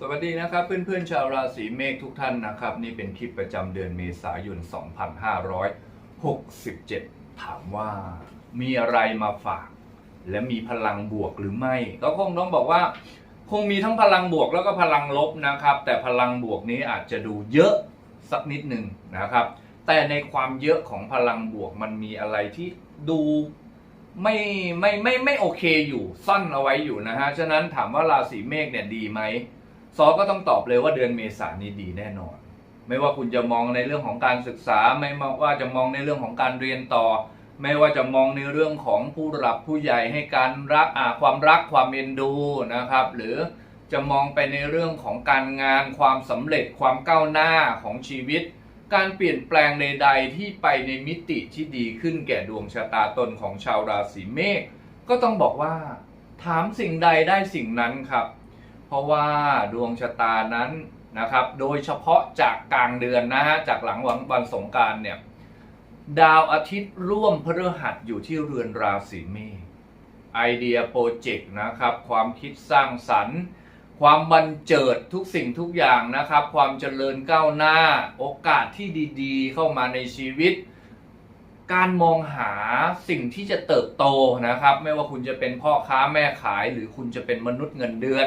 สวัสดีนะครับเพื่อนๆชาวราศีเมษทุกท่านนะครับ นี่เป็นคลิปประจำเดือนเมษายน 2567 ถามว่ามีอะไรมาฝาก และมีพลังบวกหรือไม่ ก็คงต้องบอกว่า คงมีทั้งพลังบวกแล้วก็พลังลบนะครับ แต่พลังบวกนี้อาจจะดูเยอะสักนิดหนึ่งนะครับ แต่ในความเยอะของพลังบวกมันมีอะไรที่ดูไม่ไม่ไม่ไม่โอเคอยู่ซ่อนเอาไว้อยู่นะฮะฉะนั้นถามว่าราศีเมษเนี่ยดีไหม ซอก็ต้องตอบเลยว่าเดือนเมษายนนี้ดีแน่นอน ไม่ว่าคุณจะมองในเรื่องของการศึกษา ไม่ว่าจะมองในเรื่องของการเรียนต่อ ไม่ว่าจะมองในเรื่องของผู้หลักผู้ใหญ่ให้การรักความรักความเอ็นดูนะครับ หรือจะมองไปในเรื่องของการงานความสำเร็จความก้าวหน้าของชีวิต การเปลี่ยนแปลงใดๆที่ไปในมิติที่ดีขึ้นแก่ดวงชะตาตนของชาวราศีเมษก็ต้องบอกว่า ถามสิ่งใดได้สิ่งนั้นครับ ราะว่าดวงชะตานั้นนะครับ โดยเฉพาะจากกลางเดือนนะฮะ จากหลังวันวันสงการเนี่ย ดาวอาทิตย์ร่วมพฤหัสอยู่ที่เรือนราศีเมษ ไอเดียโปรเจกต์นะครับ ความคิดสร้างสรรค์ ความบันเจิดทุกสิ่งทุกอย่างนะครับ ความเจริญก้าวหน้า โอกาสที่ดีๆ เข้ามาในชีวิต การมองหาสิ่งที่จะเติบโตนะครับ ไม่ว่าคุณจะเป็นพ่อค้าแม่ขาย หรือคุณจะเป็นมนุษย์เงินเดือน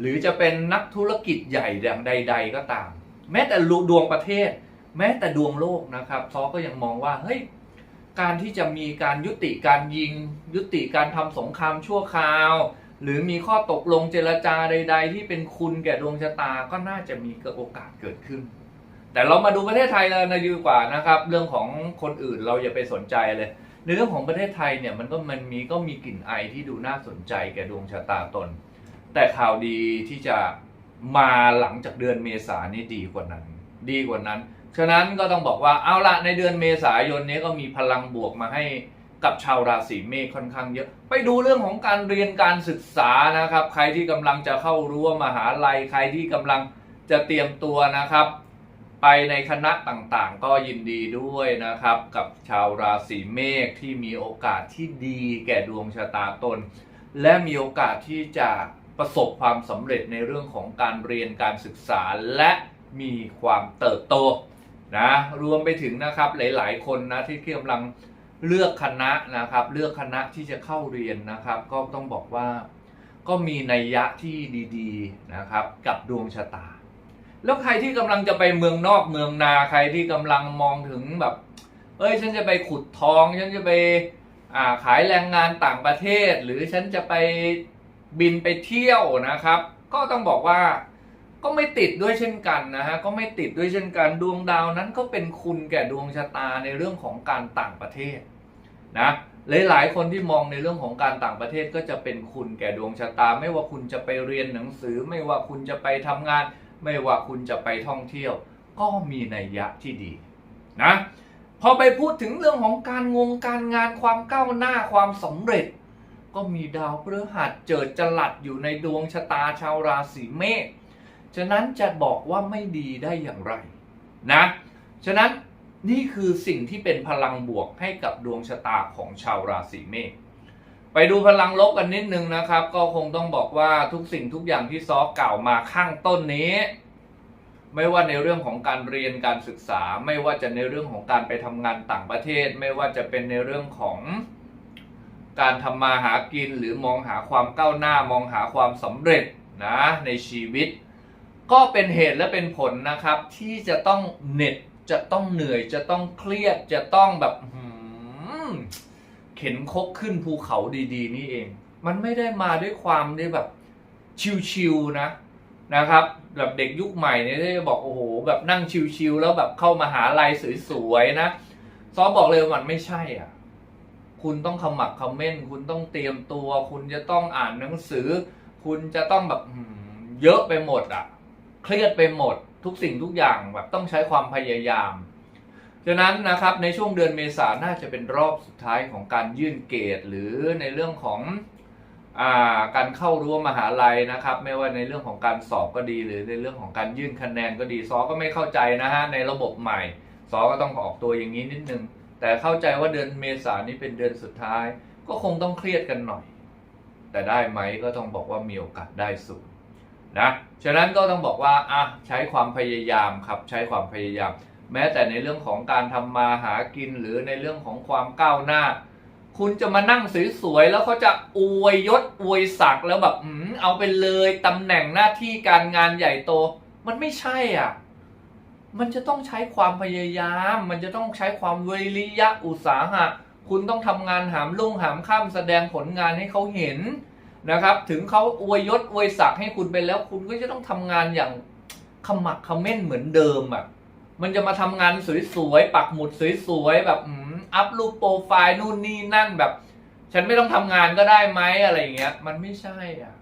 หรือจะเป็นนักธุรกิจใหญ่อย่างใด ๆ ก็ตาม แม้แต่ดวงประเทศ แม้แต่ดวงโลกนะครับซอก็ยังมองว่าเฮ้ยการที่จะมีการยุติการยิง ยุติการทำสงครามชั่วคราว หรือมีข้อตกลงเจรจาใด ๆ ที่เป็นคุณแก่ดวงชะตาก็น่าจะมีโอกาสเกิดขึ้น แต่เรามาดูประเทศไทยเลยนะดีกว่านะครับ เรื่องของคนอื่นเราอย่าไปสนใจเลยในเรื่องของประเทศไทยเนี่ยมันก็มันมีก็มีกลิ่นไอที่ดูน่าสนใจแก่ดวงชะตาตน แต่ข่าวดีที่จะมาหลังจากเดือนเมษานี่ดีกว่านั้น ดีกว่านั้น ฉะนั้นก็ต้องบอกว่าเอาละในเดือนเมษายนนี้ก็มีพลังบวกมาให้กับชาวราศีเมษค่อนข้างเยอะ ไปดูเรื่องของการเรียนการศึกษานะครับ ใครที่กำลังจะเข้ารั้วมหาลัย ใครที่กำลังจะเตรียมตัวนะครับ ไปในคณะต่างๆ ก็ยินดีด้วยนะครับ กับชาวราศีเมษที่มีโอกาสที่ดีแก่ดวงชะตาตน และมีโอกาสที่จะ ประสบความสำเร็จในเรื่องของการเรียนการศึกษาและมีความเติบโตนะรวมไปถึงนะครับหลาย ๆ คนนะที่กำลังเลือกคณะนะครับ เลือกคณะที่จะเข้าเรียนนะครับ ก็ต้องบอกว่าก็มีนัยยะที่ดีๆนะครับกับดวงชะตา แล้วใครที่กำลังจะไปเมืองนอกเมืองนาใครที่กำลังมองถึงแบบเอ้ยฉันจะไปขุดทองฉันจะไปขายแรงงานต่างประเทศ หรือฉันจะไป บินไปเที่ยวนะครับ ก็ต้องบอกว่าก็ไม่ติดด้วยเช่นกันนะฮะก็ไม่ติดด้วยเช่นกันดวงดาวนั้นก็เป็นคุณแก่ดวงชะตาในเรื่องของการต่างประเทศนะหลายๆคนที่มองในเรื่องของการต่างประเทศก็จะเป็นคุณแก่ดวงชะตา ไม่ว่าคุณจะไปเรียนหนังสือ ไม่ว่าคุณจะไปทำงาน ไม่ว่าคุณจะไปท่องเที่ยว ก็มีนัยยะที่ดีนะพอไปพูดถึงเรื่องของการงงการงานความก้าวหน้าความสำเร็จ ก็มีดาวพฤหัสเจิดจลัดอยู่ในดวงชะตาชาวราศีเมษ ฉะนั้นจะบอกว่าไม่ดีได้อย่างไรนะ ฉะนั้นนี่คือสิ่งที่เป็นพลังบวกให้กับดวงชะตาของชาวราศีเมษ ไปดูพลังลบกันนิดนึงนะครับ ก็คงต้องบอกว่าทุกสิ่งทุกอย่างที่ซอกล่าวมาข้างต้นนี้ ไม่ว่าในเรื่องของการเรียนการศึกษา ไม่ว่าจะในเรื่องของการไปทำงานต่างประเทศ ไม่ว่าจะเป็นในเรื่องของ การทำมาหากินหรือมองหาความก้าวหน้ามองหาความสำเร็จนะในชีวิต ก็เป็นเหตุและเป็นผลนะครับ ที่จะต้องเหน็ดจะต้องเหนื่อยจะต้องเครียดจะต้องแบบหืมเข็นคกขึ้นภูเขาดี ๆ นี่เอง มันไม่ได้มาด้วยความได้แบบชิวๆนะนะครับแบบเด็กยุคใหม่เนี่ยจะบอกโอ้โหแบบนั่งชิวๆแล้วแบบเข้ามาหาลัยสวยๆนะซอบอกเลยว่ามันไม่ใช่อะ คุณต้องขมักขม้น คุณต้องเตรียมตัว คุณจะต้องอ่านหนังสือ คุณจะต้องแบบเยอะไปหมดอะเครียดไปหมด ทุกสิ่งทุกอย่างแบบต้องใช้ความพยายามฉะนั้นนะครับในช่วงเดือนเมษาน่าจะเป็นรอบสุดท้ายของการยื่นเกรดหรือในเรื่องของอาการเข้ารั้วมหาลัยนะครับ ไม่ว่าในเรื่องของการสอบก็ดี หรือในเรื่องของการยื่นคะแนนก็ดีซอก็ไม่เข้าใจนะฮะในระบบใหม่ซอก็ต้องออกตัวอย่างนี้นิดนึง แต่เข้าใจว่าเดือนเมษานี้เป็นเดือนสุดท้าย ก็คงต้องเครียดกันหน่อย แต่ได้ไหมก็ต้องบอกว่ามีโอกาสได้สูงนะฉะนั้นก็ต้องบอกว่าอะใช้ความพยายามครับใช้ความพยายาม แม้แต่ในเรื่องของการทำมาหากินหรือในเรื่องของความก้าวหน้า คุณจะมานั่งสวยๆแล้วเขาจะอวยยศอวยศักดิ์แล้วแบบอืมเอาไปเลยตำแหน่งหน้าที่การงานใหญ่โต มันไม่ใช่อะ มันจะต้องใช้ความพยายาม มันจะต้องใช้ความวิริยะอุตสาหะ คุณต้องทำงานหามลุ่งหามข้ามแสดงผลงานให้เขาเห็นนะครับ ถึงเขาอวยยศอวยศักดิ์ให้คุณไปแล้ว คุณก็จะต้องทำงานอย่างขมักขม้นเหมือนเดิมอะ มันจะมาทำงานสวยๆปักหมุดสวยๆแบบอัพรูปโปรไฟล์นู่นนี่นั่นแบบ ฉันไม่ต้องทำงานก็ได้ไหมอะไรอย่างเงี้ย มันไม่ใช่อะ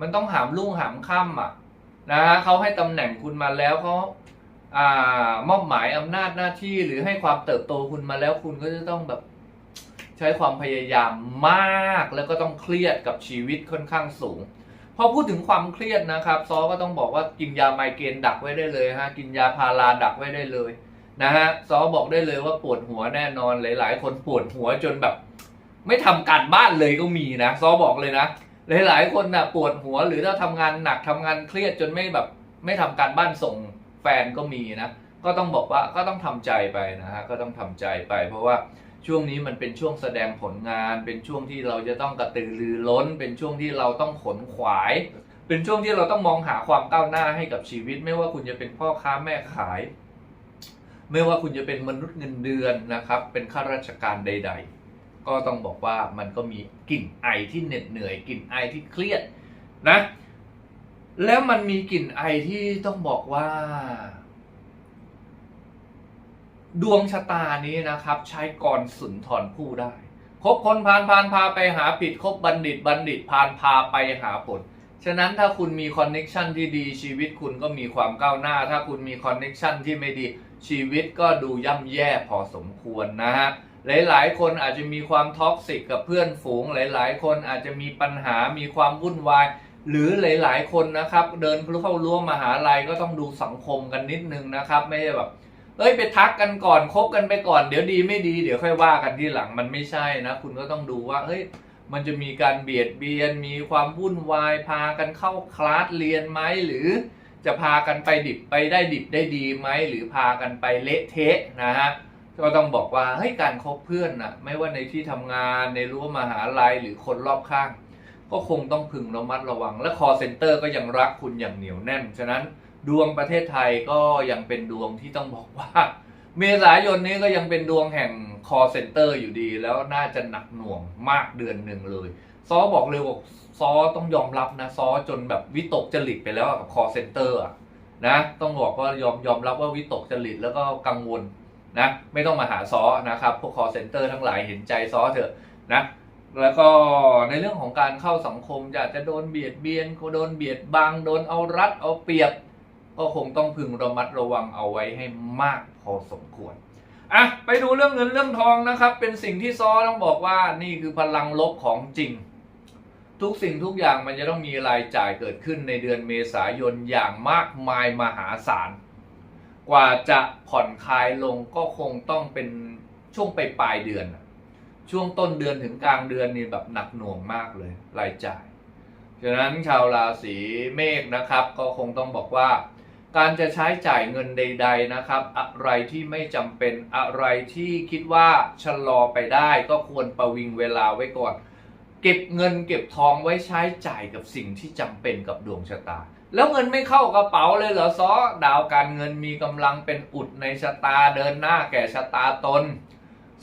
มันต้องหามลุ่งหามค่ำอะนะฮะเขาให้ตำแหน่งคุณมาแล้วเขา มอบหมายอำนาจหน้าที่หรือให้ความเติบโตคุณมาแล้วคุณก็จะต้องแบบใช้ความพยายามมากแล้วก็ต้องเครียดกับชีวิตค่อนข้างสูง พอพูดถึงความเครียดนะครับซอก็ต้องบอกว่ากินยาไมเกรนดักไว้ได้เลยฮะกินยาพาราดักไว้ได้เลยนะฮะซอบอกได้เลยว่าปวดหัวแน่นอนหลาย ๆ คนปวดหัวจนแบบ ไม่ทำการบ้านเลยก็มีนะซอบอกเลยนะหลาย ๆ คนนะ่ะปวดหัวหรือถ้าทำงานหนักทำงานเครียดจนไม่แบบ ไม่ทำการบ้านส่ง ฟนก็มีนะ ก็ต้องบอกว่าก็ต้องทำใจไปนะฮะก็ต้องทำใจไป เพราะว่าช่วงนี้มันเป็นช่วงแสดงผลงาน เป็นช่วงที่เราจะต้องกระตือรือร้น เป็นช่วงที่เราต้องขนขวาย เป็นช่วงที่เราต้องมองหาความก้าวหน้าให้กับชีวิต ไม่ว่าคุณจะเป็นพ่อค้าแม่ขาย ไม่ว่าคุณจะเป็นมนุษย์เงินเดือนนะครับ เป็นข้าราชการใด ๆ ก็ต้องบอกว่ามันก็มีกลิ่นไอที่เหน็ดเหนื่อยกลิ่นไอที่เครียดนะ แล้วมันมีกลิ่นไอที่ต้องบอกว่า ดวงชะตานี้นะครับ ใช้กรสุนทรผู้ได้ คบคนพานพานพาไปหาผิดคบบัณฑิตบัณฑิตพานพาไปหาผล ฉะนั้นถ้าคุณมีคอนเน็ชันที่ดีชีวิตคุณก็มีความก้าวหน้า ถ้าคุณมีคอนเน็ชันที่ไม่ดีชีวิตก็ดูย่ำแย่พอสมควรนะฮะหลาย ๆ คนอาจจะมีความท็อกซิกกับเพื่อนฝูง หลาย ๆ คนอาจจะมีปัญหามีความวุ่นวาย หรือหลายๆ คนนะครับ เดินเข้ารั้วมมหาลัยก็ต้องดูสังคมกันนิดนึงนะครับ ไม่ใช่แบบเอ้ยไปทักกันก่อนคบกันไปก่อน เดี๋ยวดีไม่ดีเดี๋ยวค่อยว่ากันทีหลังมันไม่ใช่นะ คุณก็ต้องดูว่าเฮ้ยมันจะมีการเบียดเบียน มีความวุ่นวายพากันเข้าคลาสเรียนไหมหรือจะพากันไปดิบไปได้ดิบได้ดีไหมหรือพากันไปเละเทะนะฮะก็ต้องบอกว่าเฮ้ยการคบเพื่อนนะไม่ว่าในที่ทำงานในรั้วมหาลัยหรือคนรอบข้าง ก็คงต้องพึงระมัดระวัง และคอเซ็นเตอร์ก็ยังรักคุณอย่างเหนียวแน่น ฉะนั้นดวงประเทศไทยก็ยังเป็นดวงที่ต้องบอกว่า เมษายนนี้ก็ยังเป็นดวงแห่งคอเซ็นเตอร์อยู่ดี แล้วน่าจะหนักหน่วงมากเดือนหนึ่งเลย ซอบอกเลยว่าซอต้องยอมรับนะ ซอจนแบบวิตกจริตไปแล้วกับคอเซ็นเตอร์นะต้องบอกว่ายอมยอมรับว่าวิตกจริตแล้วก็กังวลนะไม่ต้องมาหาซอนะครับพวกคอเซ็นเตอร์ทั้งหลายเห็นใจซอเถอะนะ แล้วก็ในเรื่องของการเข้าสังคมจะจะโดนเบียดเบียนโดนเบียดบังโดนเอารัดเอาเปรียบ ก็คงต้องพึงระมัดระวังเอาไว้ให้มากพอสมควรอะไปดูเรื่องเงินเรื่องทองนะครับ เป็นสิ่งที่ซอต้องบอกว่านี่คือพลังลบของจริง ทุกสิ่งทุกอย่างมันจะต้องมีรายจ่ายเกิดขึ้นในเดือนเมษายนอย่างมากมายมหาศาลกว่าจะผ่อนคลายลงก็คงต้องเป็นช่วงไปปลายเดือน ช่วงต้นเดือนถึงกลางเดือนนี่แบบหนักหน่วงมากเลยรายจ่าย ฉะนั้นชาวราศีเมษนะครับ ก็คงต้องบอกว่า การจะใช้จ่ายเงินใด ๆนะครับ อะไรที่ไม่จำเป็นอะไรที่คิดว่าชะลอไปได้ก็ควรประวิงเวลาไว้ก่อน เก็บเงินเก็บทองไว้ใช้จ่ายกับสิ่งที่จำเป็นกับดวงชะตา แล้วเงินไม่เข้ากระเป๋าเลยเหรอซอดาวการเงินมีกำลังเป็นอุดในชะตาเดินหน้าแก่ชะตาตน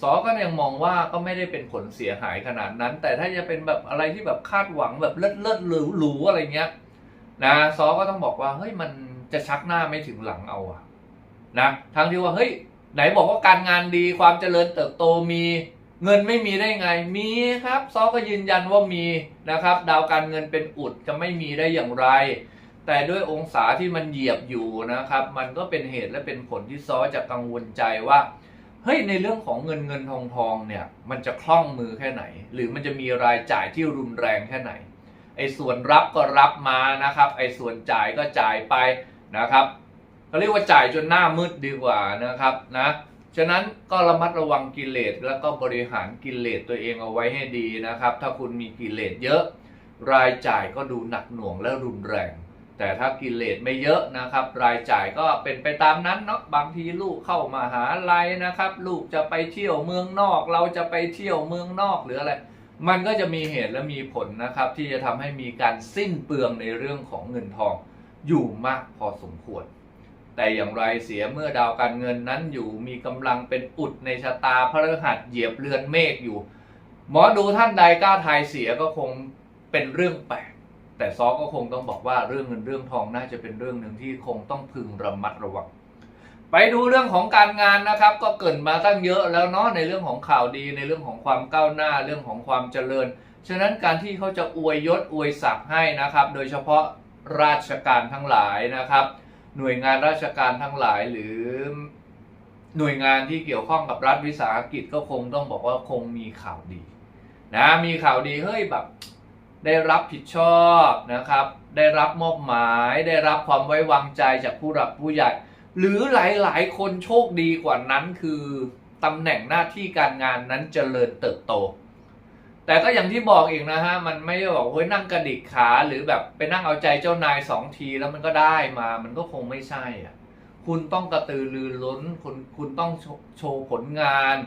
ซอก็ยังมองว่าก็ไม่ได้เป็นผลเสียหายขนาดนั้น แต่ถ้าจะเป็นแบบอะไรที่แบบคาดหวังแบบเลิศเลิศหรูหรูอะไรเงี้ยนะซอก็ต้องบอกว่าเฮ้ยมันจะชักหน้าไม่ถึงหลังเอาอะนะทั้งที่ว่าเฮ้ยไหนบอกว่าการงานดีความเจริญเติบโตมีเงินไม่มีได้ไงมีครับซอก็ยืนยันว่ามีนะครับ ดาวการเงินเป็นอุดจะไม่มีได้อย่างไร แต่ด้วยองศาที่มันเหยียบอยู่นะครับ มันก็เป็นเหตุและเป็นผลที่ซอจะกังวลใจว่า เฮ้ยในเรื่องของเงินเงินทองทองเนี่ยมันจะคล่องมือแค่ไหน หรือมันจะมีรายจ่ายที่รุนแรงแค่ไหน ไอ้ส่วนรับก็รับมานะครับ ไอ้ส่วนจ่ายก็จ่ายไปนะครับเขาเรียกว่าจ่ายจนหน้ามืดดีกว่านะครับนะฉะนั้นก็ระมัดระวังกิเลสแล้วก็บริหารกิเลสตัวเองเอาไว้ให้ดีนะครับ ถ้าคุณมีกิเลสเยอะ รายจ่ายก็ดูหนักหน่วงและรุนแรง แต่ถ้ากิเลสไม่เยอะนะครับ รายจ่ายก็เป็นไปตามนั้นเนาะบางทีลูกเข้ามาหาลัยนะครับ ลูกจะไปเที่ยวเมืองนอก เราจะไปเที่ยวเมืองนอกหรืออะไรมันก็จะมีเหตุและมีผลนะครับ ที่จะทำให้มีการสิ้นเปลืองในเรื่องของเงินทองอยู่มากพอสมควร แต่อย่างไรเสียเมื่อดาวการเงินนั้นอยู่มีกำลังเป็นอุดในชะตาพระฤหัสเหยียบเรือนเมฆอยู่ หมอดูท่านใดกล้าทายเสียก็คงเป็นเรื่องแปลก แต่ซอก็คงต้องบอกว่าเรื่องเงินเรื่องทองน่าจะเป็นเรื่องหนึ่งที่คงต้องพึงระมัดระวัง ไปดูเรื่องของการงานนะครับ ก็เกรินมาตั้งเยอะแล้วเนาะในเรื่องของข่าวดีในเรื่องของความก้าวหน้าเรื่องของความเจริญ ฉะนั้นการที่เขาจะอวยยศอวยศักดิ์ให้นะครับ โดยเฉพาะราชการทั้งหลายนะครับ หน่วยงานราชการทั้งหลายหรือหน่วยงานที่เกี่ยวข้องกับรัฐวิสาหกิจก็คงต้องบอกว่าคงมีข่าวดีนะมีข่าวดีเฮ้ยแบบ ได้รับผิดชอบนะครับ ได้รับมอบหมาย ได้รับความไว้วางใจจากผู้หลักผู้ใหญ่ หรือหลายๆ คนโชคดีกว่านั้นคือตำแหน่งหน้าที่การงานนั้นเจริญเติบโต แต่ก็อย่างที่บอกอีกนะฮะ มันไม่ได้บอกเฮ้ยนั่งกระดิกขา หรือแบบไปนั่งเอาใจเจ้านายสองทีแล้วมันก็ได้มา มันก็คงไม่ใช่อะ คุณต้องกระตือรือร้น คุณคุณต้องโชโชว์ผลงาน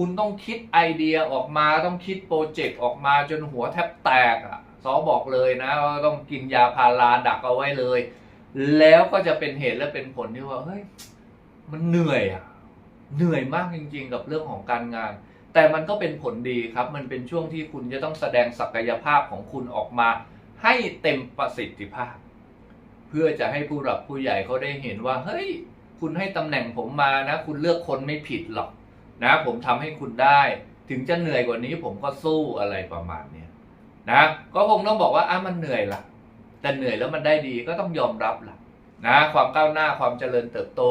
คุณต้องคิดไอเดียออกมาต้องคิดโปรเจกต์ออกมาจนหัวแทบแตกอะซอบอกเลยนะว่าต้องกินยาพาราดักเอาไว้เลย แล้วก็จะเป็นเหตุและเป็นผลที่ว่าเฮ้ยมันเหนื่อยอะเหนื่อยมากจริง ๆ กับเรื่องของการงาน แต่มันก็เป็นผลดีครับ มันเป็นช่วงที่คุณจะต้องแสดงศักยภาพของคุณออกมา ให้เต็มประสิทธิภาพ เพื่อจะให้ผู้หลักผู้ใหญ่เขาได้เห็นว่า เฮ้ย คุณให้ตำแหน่งผมมานะ คุณเลือกคนไม่ผิดหรอก นะผมทำให้คุณได้ ถึงจะเหนื่อยกว่านี้ผมก็สู้อะไรประมาณเนี้นะก็คงต้องบอกว่าอะมันเหนื่อยละแต่เหนื่อยแล้วมันได้ดีก็ต้องยอมรับละนะความก้าวหน้าความเจริญเติบโต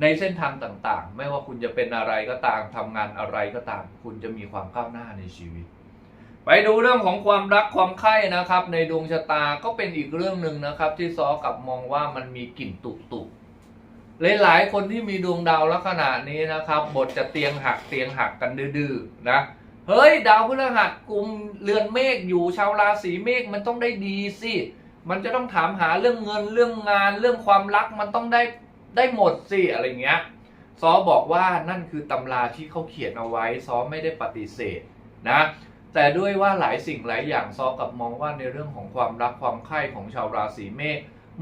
ในเส้นทางต่างๆ ไม่ว่าคุณจะเป็นอะไรก็ตามทำงานอะไรก็ตาม คุณจะมีความก้าวหน้าในชีวิต ไปดูเรื่องของความรักความใคร่นะครับ ในดวงชะตาก็เป็นอีกเรื่องหนึ่งนะครับ ที่ซอกับมองว่ามันมีกลิ่นตุตุ หลายๆ คนที่มีดวงดาวลักษณะนี้นะครับ บทจะเตียงหักเตียงหักกันดื้อๆนะเฮ้ย ดาวพฤหัสกลุ่มเรือนเมฆอยู่ชาวราศีเมฆมันต้องได้ดีสิมันจะต้องถามหาเรื่องเงินเรื่องงานเรื่องความรักมันต้องได้ได้หมดสิอะไรเงี้ยซอบอกว่านั่นคือตำราที่เขาเขียนเอาไว้ซอไม่ได้ปฏิเสธนะแต่ด้วยว่าหลายสิ่งหลายอย่างซอกับมองว่าในเรื่องของความรักความใคร่ของชาวราศีเมษ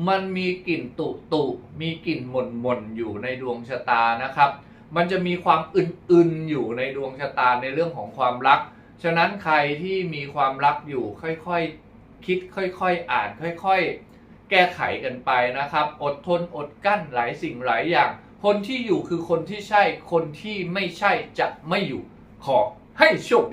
มันมีกลิ่นตุตุมีกลิ่นหม่นหม่นอยู่ในดวงชะตานะครับ มันจะมีความอึนๆอยู่ในดวงชะตาในเรื่องของความรัก ฉะนั้นใครที่มีความรักอยู่ค่อยๆคิดค่อยๆอ่านค่อยๆ แก้ไขกันไปนะครับ อดทนอดกั้นหลายสิ่งหลายอย่าง คนที่อยู่คือคนที่ใช่คนที่ไม่ใช่จะไม่อยู่ขอให้โชคดี